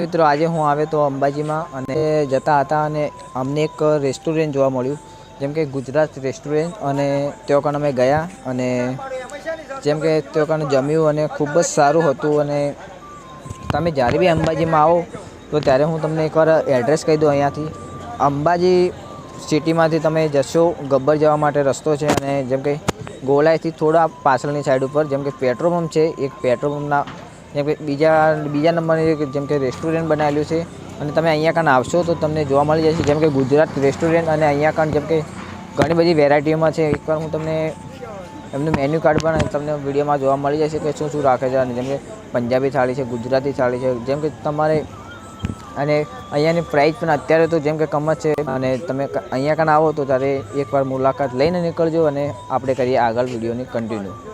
મિત્રો, આજે હું આવે તો અંબાજીમાં અને જતા હતા અને અમને એક રેસ્ટોરન્ટ જોવા મળ્યું. જેમ કે ગુજરાત રેસ્ટોરન્ટ અને ત્યાં કણ અમે ગયા અને જેમ કે ત્યાં કણ જમ્યું અને ખૂબ જ સારું હતું અને તમે જ્યારે બી અંબાજીમાં આવો, તો ત્યારે હું તમને એકવાર એડ્રેસ કહી દઉં અહીંયાથી. અંબાજી સિટીમાંથી તમે જશો, ગબ્બર જવા માટે રસ્તો છે અને જેમ કે ગોલાઈથી થોડા પાછળની સાઈડ ઉપર, જેમ કે પેટ્રોલ પંપ છે, એક પેટ્રોલ પંપના જેમ કે બીજા બીજા નંબરની જેમ કે રેસ્ટોરન્ટ બનાવેલું છે અને તમે અહીંયા કાન આવશો તો તમને જોવા મળી જશે. જેમ કે ગુજરાત રેસ્ટોરન્ટ અને અહીંયા કાન જેમ કે ઘણી બધી વેરાયટીઓમાં છે. એકવાર હું તમને એમનું મેન્યુ કાર્ડ પણ તમને વિડીયોમાં જોવા મળી જશે કે શું શું રાખે છે અને જેમ કે પંજાબી થાળી છે, ગુજરાતી થાળી છે, જેમ કે તમારે અને અહીંયાની પ્રાઇસ પણ અત્યારે તો જેમ કે કમ જ છે. અને તમે અહીંયા કાન આવો તો ત્યારે એકવાર મુલાકાત લઈને નીકળજો અને આપણે કરીએ આગળ વિડીયોની કન્ટિન્યુ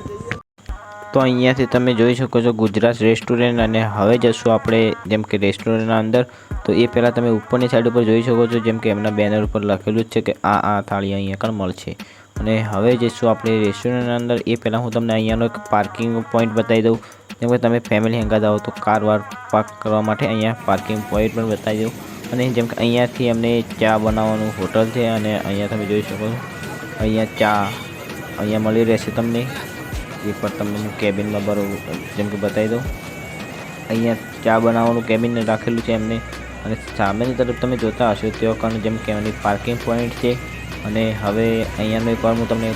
તો અહીંયાથી તમે જોઈ શકો છો ગુજરાત રેસ્ટોરન્ટ અને હવે જશું આપણે જેમ કે રેસ્ટોરન્ટના અંદર. તો એ પહેલાં તમે ઉપરની સાઈડ ઉપર જોઈ શકો છો જેમ કે એમના બેનર ઉપર લખેલું જ છે કે આ આ થાળી અહીંયા પણ મળશે. અને હવે જઈશું આપણે રેસ્ટોરન્ટના અંદર. એ પહેલાં હું તમને અહીંયાનો એક પાર્કિંગ પોઈન્ટ બતાવી દઉં. જેમ કે તમે ફેમિલી હંગાત આવો તો કાર વાર પાર્ક કરવા માટે અહીંયા પાર્કિંગ પોઈન્ટ પણ બતાવી દઉં. અને જેમ કે અહીંયાથી અમને ચા બનાવવાનું હોટલ છે અને અહીંયા તમે જોઈ શકો છો. અહીંયા ચા અહીંયા મળી રહેશે તમને. એ પણ તમને હું કેબિનમાં બરોબર જેમ કે બતાવી દઉં. અહીંયા ચા બનાવવાનું કેબિન રાખેલું છે એમને. અને સામેની તરફ તમે જોતા હશો તેઓ કારણ જેમ કે એની પાર્કિંગ પોઈન્ટ છે. અને હવે અહીંયાનો એકવાર હું તમને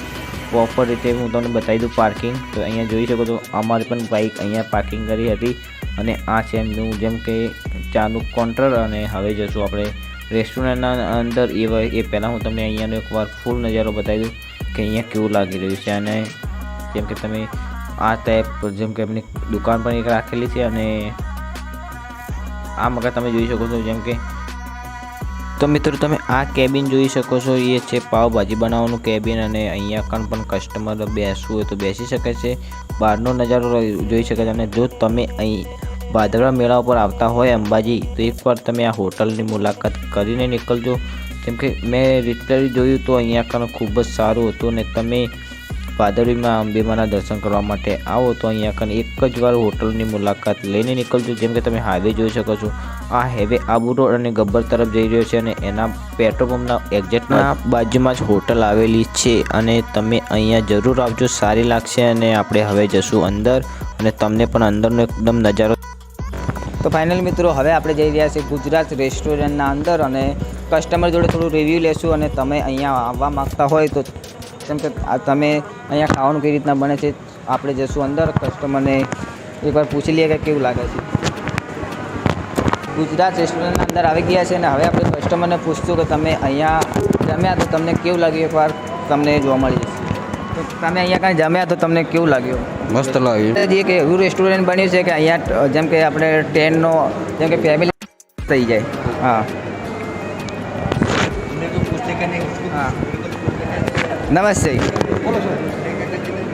પ્રોપર રીતે હું તમને બતાવી દઉં પાર્કિંગ તો અહીંયા જોઈ શકો છો, અમારે પણ બાઇક અહીંયા પાર્કિંગ કરી હતી. અને આ છે એમનું જેમ કે ચાનું કોન્ટ્રર અને હવે જશું આપણે રેસ્ટોરન્ટના અંદર. એ એ પહેલાં હું તમને અહીંયાનો એકવાર ફૂલ નજારો બતાવી દઉં કે અહીંયા કેવું લાગી રહ્યું છે. અને જેમ કે તમે આ ટાઈપ જેમ કે એમની દુકાન પણ એક રાખેલી છે અને આ મગર તમે જોઈ શકો છો જેમ કે તો મિત્રો તમે આ કેબિન જોઈ શકો છો. એ છે પાવભાજી બનાવવાનું કેબિન અને અહીંયા કણ પણ કસ્ટમર બેસવું હોય તો બેસી શકે છે. બહારનો નજારો જોઈ શકે છે અને જો તમે અહીં ભાદરવા મેળા ઉપર આવતા હોય અંબાજી, તો એકવાર તમે આ હોટલની મુલાકાત કરીને નીકળજો. કેમ કે મેં રિટલી જોયું તો અહીંયા કણ ખૂબ જ સારું હતું અને તમે ભાદરવીમાં અંબેમાના દર્શન કરવા માટે આવો તો અહીંયા કને એક જ વાર હોટલની મુલાકાત લઈને નીકળજો. જેમ કે તમે હાઈવે જોઈ શકો છો. આ હાઈવે આબુ રોડ અને ગબ્બર તરફ જઈ રહ્યો છે અને એના પેટ્રોલ પંપના એક્ઝેક્ટના બાજુમાં જ હોટલ આવેલી છે અને તમે અહીંયા જરૂર આવજો. સારી લાગશે અને આપણે હવે જશું અંદર અને તમને પણ અંદરનો એકદમ નજારો તો ફાઇનલ મિત્રો હવે આપણે જઈ રહ્યા છીએ ગુજરાત રેસ્ટોરન્ટના અંદર અને કસ્ટમર જોડે થોડું રિવ્યૂ લેશું અને તમે અહીંયા આવવા માગતા હોય તો જેમ કે તમે અહીંયા ખાવાનું કઈ રીતના બને છે આપણે જશું અંદર કસ્ટમરને એકવાર પૂછી લઈએ કે કેવું લાગે છે. ગુજરાત રેસ્ટોરન્ટના અંદર આવી ગયા છે અને હવે આપણે કસ્ટમરને પૂછશું કે તમે અહીંયા જમ્યા તો તમને કેવું લાગ્યું એકવાર? તમને જોવા મળી જશે. તો તમે અહીંયા કાંઈ જમ્યા તો તમને કેવું લાગ્યું? મસ્ત લાગ્યું. જે કે એવું રેસ્ટોરન્ટ બન્યું છે કે અહીંયા જેમ કે આપણે ટ્રેનનો જેમ કે ફેમિલી થઈ જાય. હા. हाँ नमस्ते।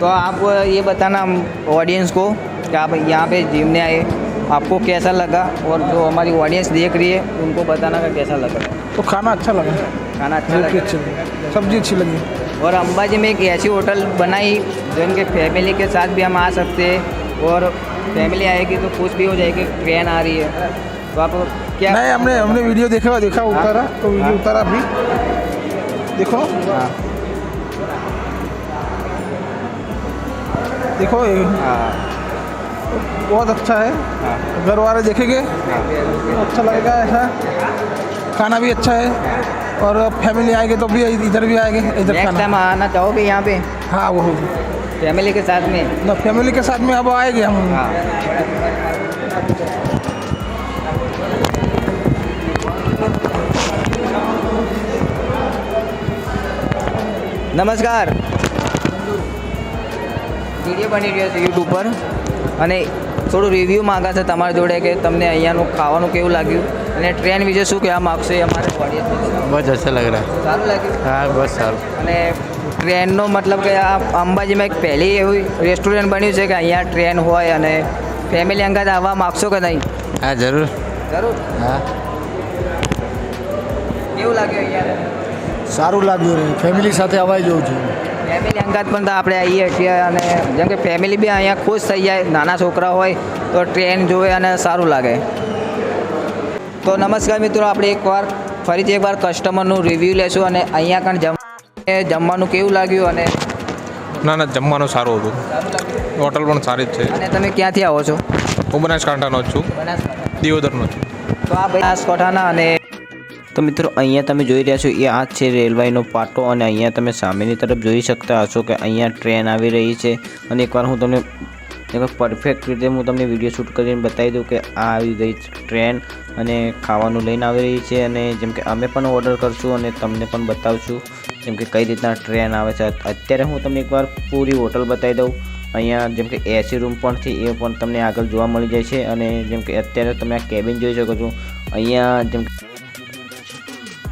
तो आप ये बताना ऑडियंस को कि आप यहाँ पे जिमने आए आपको कैसा लगा और जो हमारी ऑडियंस देख रही है उनको बताना का कैसा लगा। तो खाना अच्छा लगा। खाना अच्छा लगा। अच्छी लगी। सब्ज़ी अच्छी लगी। और अंबाजी में एक ऐसी होटल बनाई जो इनके फैमिली के साथ भी हम आ सकते हैं और फैमिली आएगी तो खुश भी हो जाएगी ट्रेन आ रही है। तो आप क्या नहीं हमने हमने वीडियो देखा देखा उतारा तो वीडियो हाँ। उतारा अभी देखो। हाँ। देखो बहुत अच्छा है। घर वाले देखेंगे। अच्छा लगेगा ऐसा। खाना भी अच्छा है। और फैमिली आएगी तो भी इधर भी आएँगे इधर खाना। आना चाहोगे यहाँ पे? हाँ वो। फैमिली के साथ में? ना फैमिली के साथ में अब आएँगे हम। हाँ। नमस्कार। વીડિયો બની રહ્યો છે યુટ્યુબ પર. અને થોડું રિવ્યૂ માગા છે તમારી જોડે કે તમને અહીંયાનું ખાવાનું કેવું લાગ્યું? અને ટ્રેન વિશે શું કહેવા માગશો એ અમારે બહુ અચ્છા લગ સારું લાગ્યું? હા બસ સારું. અને ટ્રેનનો મતલબ કે આ અંબાજીમાં એક પહેલી એવી રેસ્ટોરન્ટ બન્યું છે કે અહીંયા ટ્રેન હોય અને ફેમિલી અંગાત આવવા માગશો કે નહીં? હા જરૂર. જરૂર? હા. કેવું લાગ્યું અહીંયા? સારું લાગ્યું રે ફેમિલી સાથે અવાય જવું છું. ફેમિલી અંગાત પણ આપણે આવીએ છીએ અને જેમ કે ફેમિલી બી અહીંયા ખુશ થઈ જાય નાના છોકરા હોય તો ટ્રેન જોવે અને સારું લાગે. તો નમસ્કાર મિત્રો આપણે એકવાર ફરીથી એકવાર કસ્ટમરનું રિવ્યૂ લેશું અને અહીંયા કણ જમ જમવાનું કેવું લાગ્યું અને ના ના જમવાનું સારું હતું. હોટલ પણ સારી જ છે. અને તમે ક્યાંથી આવો છો? હું બનાસકાંઠાનો જ છું. દિયોદરનો છું. તો આ બનાસકાંઠાના અને તો મિત્રો, અહીંયા તમે જોઈ રહ્યા છો, એ આ છે રેલવેનો પાટો અને અહીંયા તમે સામેની તરફ જોઈ શકતા હશો કે અહીંયા ટ્રેન આવી રહી છે. અને એકવાર હું તમને એકવાર પરફેક્ટ રીતે હું તમને વીડિયો શૂટ કરીને બતાવી દઉં કે આ આવી ગઈ ટ્રેન અને ખાવાનું લઈને આવી રહી છે અને જેમ કે અમે પણ ઓર્ડર કરશું અને તમને પણ બતાવશું જેમ કે કઈ રીતના ટ્રેન આવે છે. અત્યારે હું તમને એકવાર પૂરી હોટલ બતાવી દઉં. અહીંયા જેમ કે એસી રૂમ પણ છે, એ પણ તમને આગળ જોવા મળી જાય છે અને જેમ કે અત્યારે તમે આ કેબિન જોઈ શકો છો. અહીંયા જેમ કે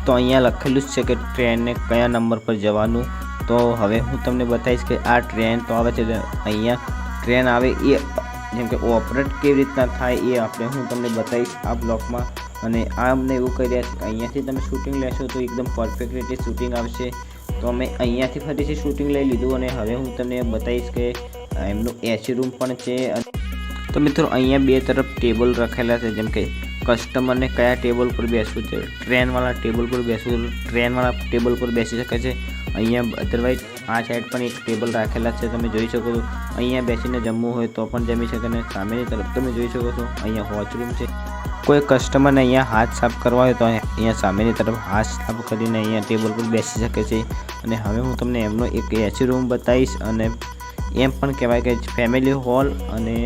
તો અહીંયા લખેલું જ છે કે ટ્રેનને કયા નંબર પર જવાનું. તો હવે હું તમને બતાવીશ કે આ ટ્રેન તો આવે છે અહીંયા. ટ્રેન આવે એ જેમ કે ઓપરેટ કેવી રીતના થાય એ આપણે હું તમને બતાવીશ આ બ્લોકમાં. અને આ અમને એવું કહી રહ્યા છે કે અહીંયાથી તમે શૂટિંગ લેશો તો એકદમ પરફેક્ટ રીતે શૂટિંગ આવશે. તો અમે અહીંયાથી ફરીથી શૂટિંગ લઈ લીધું અને હવે હું તમને બતાવીશ કે એમનું એસી રૂમ પણ છે. તો મિત્રો અહીંયા બે તરફ ટેબલ રખેલા છે જેમ કે કસ્ટમરને કયા ટેબલ પર બેસવું છે ટ્રેનવાળા ટેબલ પર બેસવું ટ્રેનવાળા ટેબલ પર બેસી શકે છે? અહીંયા અધરવાઇઝ આ સાઈડ પણ એક ટેબલ રાખેલા છે, તમે જોઈ શકો છો. અહીંયા બેસીને જમવું હોય તો પણ જમી શકે અને સામેની તરફ તમે જોઈ શકો છો. અહીંયા વોચરૂમ છે. કોઈ કસ્ટમરને અહીંયા હાથ સાફ કરવા હોય તો અહીંયા સામેની તરફ હાથ સાફ કરીને અહીંયા ટેબલ પર બેસી શકે છે. અને હવે હું તમને એમનો એક એસી રૂમ બતાવીશ અને એમ પણ કહેવાય કે ફેમિલી હોલ અને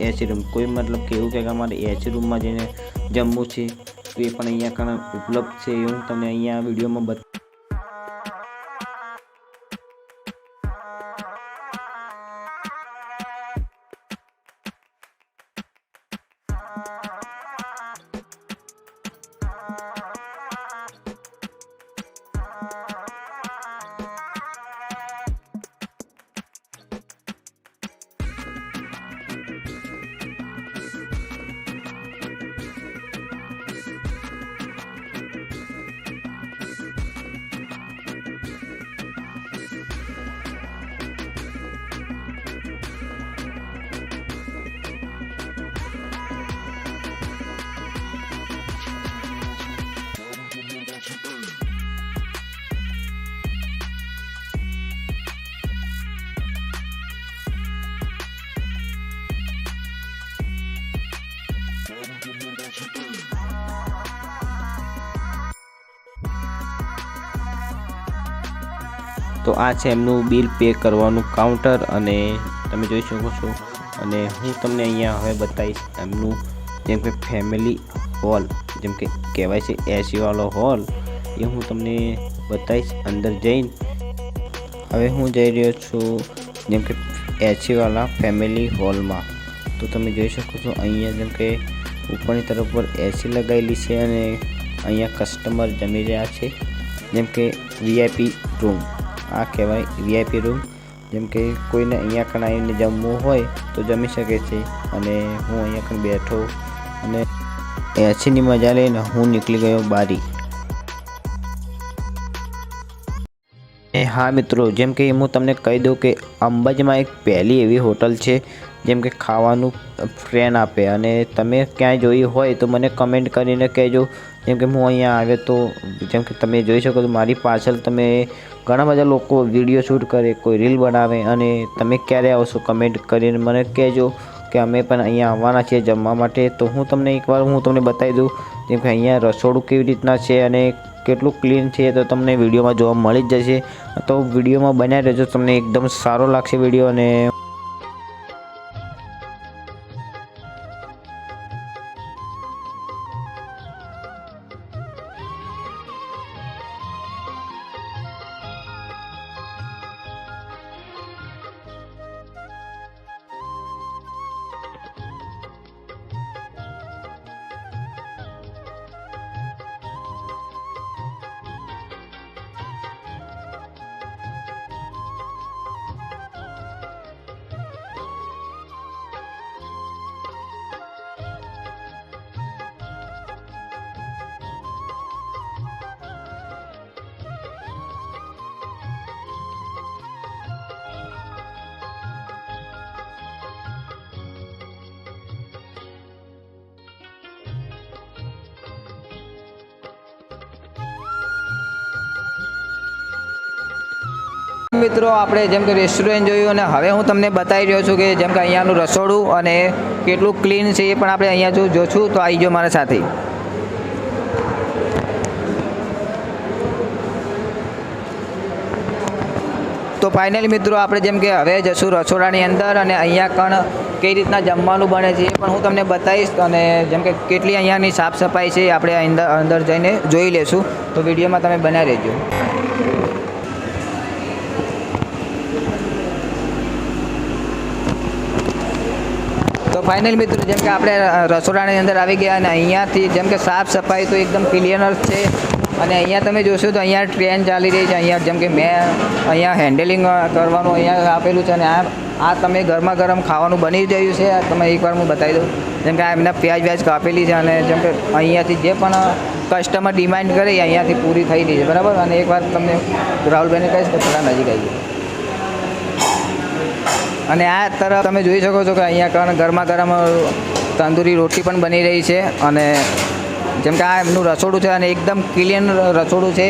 એસી રૂમ. કોઈ મતલબ કે એવું કે અમારે એસી રૂમમાં જઈને જમવું છે, તો એ પણ અહીંયા કણ ઉપલબ્ધ છે એ હું તમને અહીંયા વિડીયોમાં બત તો આ છે એમનું બિલ પે કરવાનું કાઉન્ટર અને તમે જોઈ શકો છો. અને હું તમને અહીંયા હવે બતાવીશ એમનું જેમ કે ફેમિલી હોલ જેમ કે કહેવાય છે એસીવાળો હોલ એ હું તમને બતાવીશ અંદર જઈને. હવે હું જઈ રહ્યો છું જેમ કે એસીવાળા ફેમિલી હોલમાં તો તમે જોઈ શકો છો અહીંયા જેમ કે ઉપરની તરફ પર એસી લગાવેલી છે અને અહીંયા કસ્ટમર જમી રહ્યા છે. જેમ કે વીઆઈપી રૂમ આ કહેવાય વીઆઈપી રૂમ જેમ કે કોઈને અહીંયા કણ આવીને જમવું હોય તો જમી શકે છે. અને હું અહીંયા કણ બેઠો અને એસીની મજા લઈને હું નીકળી ગયો બારી. હા મિત્રો, જેમ કે હું તમને કહી દઉં કે અંબાજીમાં એક પહેલી એવી હોટલ છે, જેમ કે ખાવાનું ફ્રેન આપે. અને તમે ક્યાંય જોઈ હોય તો મને કમેન્ટ કરીને કહેજો. જેમ કે હું અહીંયા આવ્યો તો, જેમ કે તમે જોઈ શકો છો, મારી પાછળ તમે ઘણા બધા લોકો વીડિયો શૂટ કરે, કોઈ રીલ બનાવે અને તમે ક્યારે આવશો કમેન્ટ કરીને મને કહેજો કે અમે પણ અહીંયા આવવાના છીએ જમવા માટે. તો હું તમને એકવાર હું તમને બતાવી દઉં જેમ કે અહીંયા રસોડું કેવી રીતના છે અને કેટલું ક્લીન છે તો તમને વિડીયોમાં જોવા મળી જ જશે. તો વિડીયોમાં બન્યા રહેજો તમને એકદમ સારો લાગશે વીડિયો અને મિત્રો, આપણે જેમ કે રેસ્ટોરન્ટ જોયું અને હવે હું તમને બતાવી રહ્યો છું કે જેમ કે અહીંયાનું રસોડું અને કેટલું ક્લીન છે એ પણ આપણે અહીંયા જો જોશું, તો આવી જાઓ મારા સાથે. તો ફાઇનલી મિત્રો, આપણે જેમ કે હવે જશું રસોડાની અંદર અને અહીંયા કણ કઈ રીતના જમવાનું બને છે એ પણ હું તમને બતાવીશ અને જેમ કે કેટલી અહીંયાની સાફ સફાઈ છે આપણે અંદર અંદર જઈને જોઈ લેશું. તો વિડીયોમાં તમે બનાવી રહેજો. ફાઇનલ મિત્રો, જેમ કે આપણે રસોડાની અંદર આવી ગયા અને અહીંયાથી જેમ કે સાફ સફાઈ તો એકદમ ક્લિયર છે. અને અહીંયા તમે જોશો તો અહીંયા ટ્રેન ચાલી રહી છે, અહીંયા જેમ કે મેં અહીંયા હેન્ડલિંગ કરવાનું અહીંયા આપેલું છે અને આ આ તમે ગરમા ગરમ ખાવાનું બની રહ્યું છે. તમે એકવાર હું બતાવી દઉં. જેમ કે આ એમને પ્યાજ વ્યાજ કાપેલી છે અને જેમ કે અહીંયાથી જે પણ કસ્ટમર ડિમાન્ડ કરે અહીંયાથી પૂરી થઈ રહી છે, બરાબર? અને એકવાર તમને રાહુલભાઈને કહીશ કે થોડા નજીક આવી અને આ તરફ તમે જોઈ શકો છો કે અહીંયા કણ ગરમા ગરમ તંદૂરી રોટી પણ બની રહી છે અને જેમ કે આ એમનું રસોડું છે અને એકદમ ક્લિયન રસોડું છે.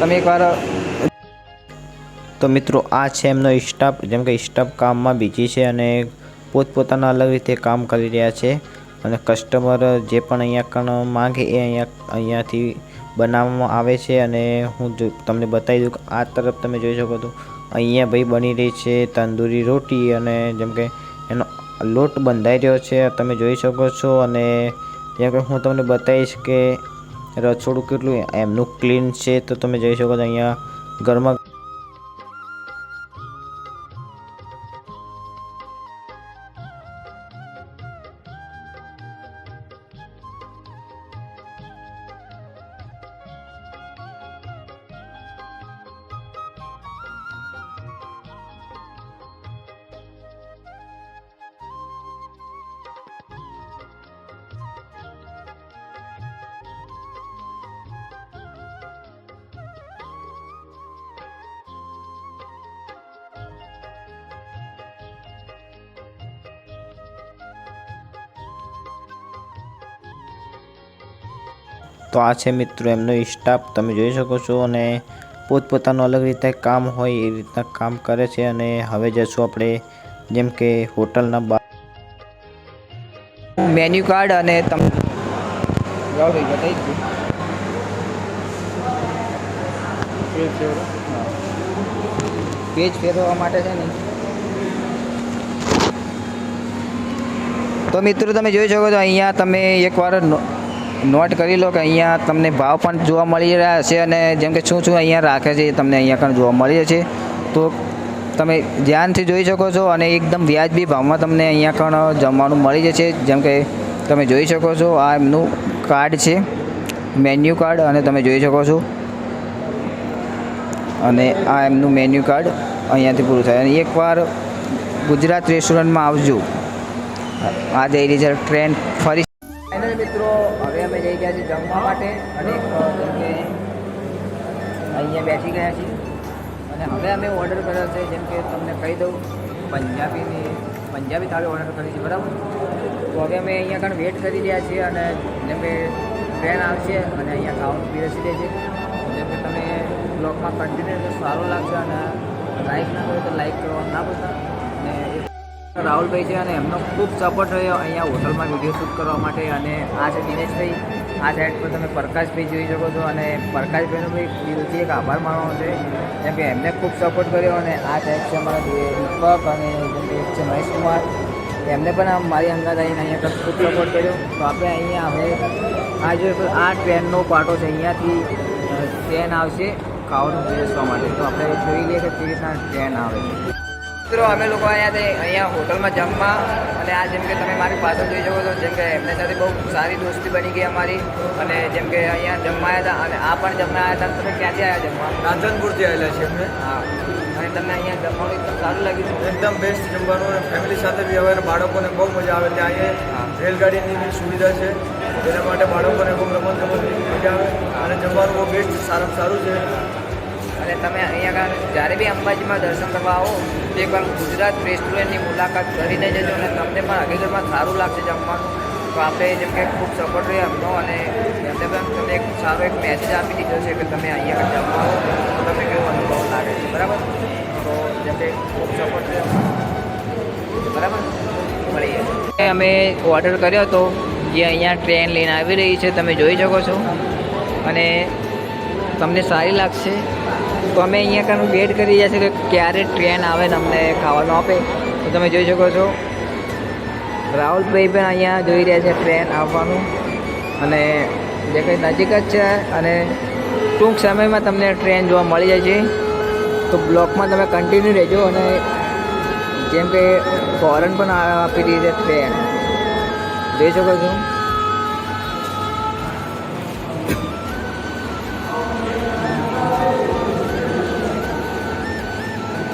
તમે એકવાર તો મિત્રો, આ છે એમનો સ્ટાફ, જેમ કે સ્ટાફ કામમાં બીજી છે અને પોતપોતાના અલગ રીતે કામ કરી રહ્યા છે. અને કસ્ટમર જે પણ અહીંયા કણ માંગે એ અહીંયા, અહીંયાથી બનાવવામાં આવે છે અને હું તમને બતાવી દઉં કે આ તરફ તમે જોઈ શકો તો અહીંયા ભાઈ બની રહી છે તંદૂરી રોટી અને જેમ કે એનો લોટ બંધાઈ રહ્યો છે, તમે જોઈ શકો છો અને જેમ કે હું તમને બતાવીશ કે રસોડું કેટલું એમનું ક્લીન છે, તો તમે જોઈ શકો છો અહીંયા ઘરમાં તો આ છે મિત્રો એમનો સ્ટાફ તમે જોઈ શકો છો અને પોતપોતાનું અલગ રીતે કામ હોય એ રીતના કામ કરે છે અને હવે જશું આપણે જેમ કે હોટલના બહાર મેન્યુ કાર્ડ અને તમને બતાવી પેજ ફેરવવા માટે છે ને. તો મિત્રો તમે જોઈ શકો છો અહીંયા તમે એકવાર નો- નોટ કરી લો કે અહીંયા તમને ભાવ પણ જોવા મળી રહ્યા છે અને જેમ કે શું શું અહીંયા રાખે છે એ તમને અહીંયા પણ જોવા મળી છે. તો તમે ધ્યાનથી જોઈ શકો છો અને એકદમ વ્યાજબી ભાવમાં તમને અહીંયા પણ જમવાનું મળી જશે. જેમ કે તમે જોઈ શકો છો આ એમનું કાર્ડ છે, મેન્યુ કાર્ડ અને તમે જોઈ શકો છો. અને આ એમનું મેન્યુ કાર્ડ અહીંયાથી પૂરું થાય. અને એકવાર ગુજરાત રેસ્ટોરન્ટમાં આવજો. આ એ રીતે ટ્રેન ફરી મિત્રો, હવે અમે જઈ ગયા છીએ જમવા માટે અને અહીંયા બેસી ગયા છીએ. અને હવે અમે ઓર્ડર કર્યો છે, જેમ કે તમને કહી દઉં, પંજાબીની, પંજાબી થાળી ઓર્ડર કરી છે, બરાબર? તો હવે અમે અહીંયા આગળ વેટ કરી રહ્યા છીએ અને જેમ કે ટ્રેન આવશે અને અહીંયા ખાવાનું પીરસી દે છે. જેમ કે તમે બ્લોગમાં કન્ટિન્યુ સારું લાગશે અને લાઈક ના કરો તો લાઈક કરવાનું ના ભૂલતા. રાહુલભાઈ છે અને એમનો ખૂબ સપોર્ટ રહ્યો. અહીંયા હોટલમાં વીડિયો શૂટ કરવા માટે અને આ છે દિનેશભાઈ. આ સાઈડ પર તમે પ્રકાશભાઈ જોઈ શકો છો અને પ્રકાશભાઈનો ભાઈ દિલથી એક આભાર માનવાનો છે. કેમ કે એમને ખૂબ સપોર્ટ કર્યો અને આ સાઈડ છે અમારા દીપક અને છે મહેશ કુમાર એમને પણ આમ મારી અંગાત આવીને અહીંયા ખૂબ સપોર્ટ કર્યો. તો આપણે અહીંયા હવે આ જો આ ટ્રેનનો પાટો છે, અહીંયાથી ટ્રેન આવશે. ખાવાનું બેસવા માટે. તો આપણે જોઈ લઈએ કે કેવી રીતના ટ્રેન આવે. છે મિત્રો અમે લોકો અહીંયા અહીંયા હોટલમાં જમવા અને આ જેમ કે તમે મારી પાછળ જોઈ શકો છો જેમ કે એમની સાથે બહુ સારી દોસ્તી બની ગઈ અમારી અને જેમ કે અહીંયા જમવા આવ્યા હતા અને આ પણ જમવા આવ્યા હતા. તમે ક્યાંથી આવ્યા જમવા? રાંધનપુરથી આવેલા છે અમે. હા. અને તમને અહીંયા જમવાનું એકદમ સારું લાગ્યું છે. એકદમ બેસ્ટ જમવાનું અને ફેમિલી સાથે બી હવે બાળકોને બહુ મજા આવે ત્યાં. અહીંયા રેલગાડીની બી સુવિધા છે. તેના માટે બાળકોને બહુ રમત ગમતની મજા આવે. અને જમવાનું બહુ બેસ્ટ સારામાં સારું છે. તમે અહીંયા જ્યારે બી અંબાજીમાં દર્શન કરવા આવો, તો એકવાર ગુજરાત રેસ્ટોરન્ટની મુલાકાત કરીને જજો અને તમને પણ હકીકતમાં સારું લાગશે જમવાનું. તો આપણે જેમ કે ખૂબ સપોર્ટ રહ્યો એમનો અને એમને પણ તમને એક સારો એક મેસેજ આપી દીધો છે કે તમે અહીંયા જમવા આવો, તો તમને કેવો અનુભવ લાગે છે, બરાબર? તો માટે ખૂબ સપોર્ટ રહ્યો બરાબર? મળીએ. અમે ઓર્ડર કર્યો હતો, જે અહીંયા ટ્રેન લઈને આવી રહી છે, તમે જોઈ શકો છો. અને તમને સારી લાગશે. તો અમે અહીંયા કાનું વેટ કરી રહ્યા છીએ કે ક્યારે ટ્રેન આવે ને અમને ખાવાનું આપે. તો તમે જોઈ શકો છો. રાહુલભાઈ પણ અહીંયા જોઈ રહ્યા છે ટ્રેન આવવાનું. અને જે કંઈ નજીક જ છે અને ટૂંક સમયમાં તમને ટ્રેન જોવા મળી જાય છે. તો બ્લોકમાં તમે કન્ટિન્યુ રહેજો અને જેમ કે ફોરન પણ આપી રહી છે ટ્રેન જોઈ શકો છો.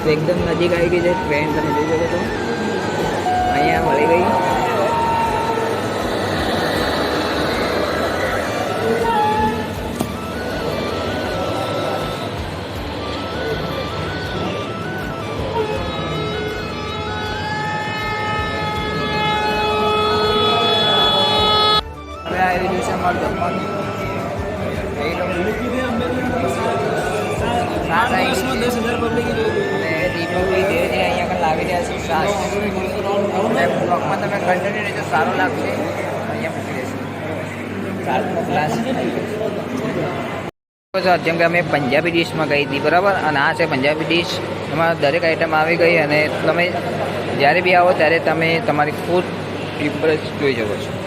તો એકદમ નજીક આવી ગઈ છે ટ્રેન તમે જોઈ શકો છો. અહીંયા મળી ગઈ. કન્ટિન્યુ રીતે સારું લાગશે. અહીંયા અમે પંજાબી ડિશમાં ગઈ હતી, બરાબર? અને આ છે પંજાબી ડિશ એમાં દરેક આઈટમ આવી ગઈ અને તમે જ્યારે બી આવો ત્યારે તમે તમારી ફૂડ ટીપ જોઈ શકો છો.